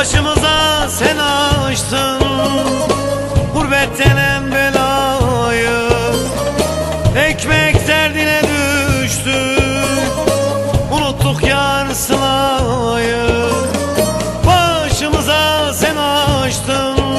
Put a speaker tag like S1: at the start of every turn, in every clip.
S1: Başımıza sen açtın Gurbet denen belayı. Ekmek derdine düştük Unuttuk yar sılayı. Başımıza sen açtın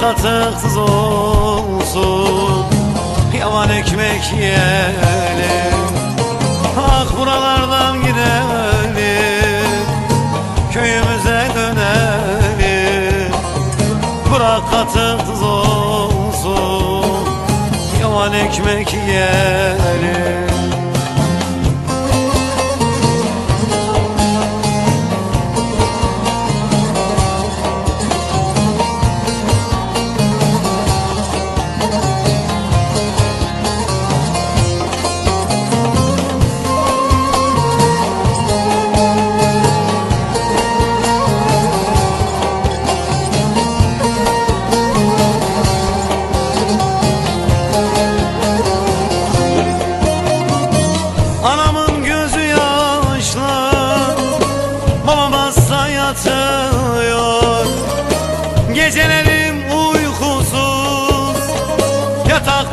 S1: katıksız olsun. Yavan ekmek yiyelim Ah buralardan gidelim. Köyümüze dönelim Bırak katıksız olsun. Yavan ekmek yiyelim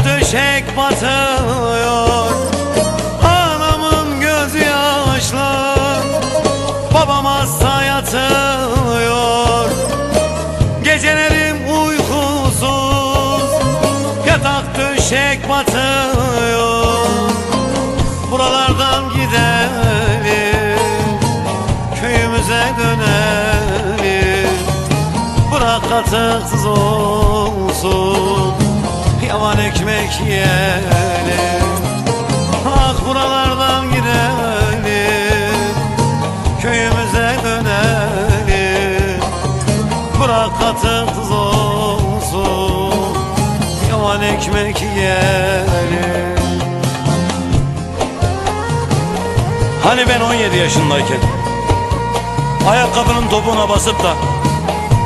S1: döşek batıyor. Anamın gözü yaşlı Babam hasta yatıyor Gecelerim uykusuz Yatak döşek batıyor. Buralardan gidelim Köyümüze dönelim. Bırak katıksız olsun Yavan ekmek yiyelim Ah buralardan gidelim Köyümüze dönelim. Bırak katıksız olsun Yavan ekmek yiyelim. Hani ben 17 yaşındayken Ayakkabının topuğuna basıp da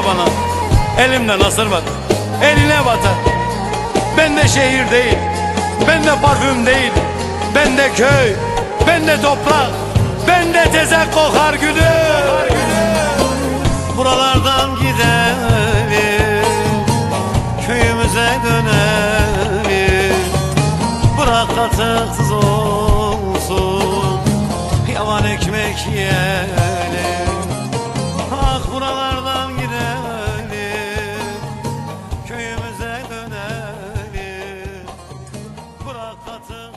S1: Değme bana. Elimde nasır var. Eline batar. Ben de şehir değil. Ben de parfüm değil. Ben de köy. Ben de toprak. Ben de tezek kokar gülüm Buralardan gidelim. Köyümüze dönelim. Bırak katıksız olsun. Yavan ekmek yiyelim katı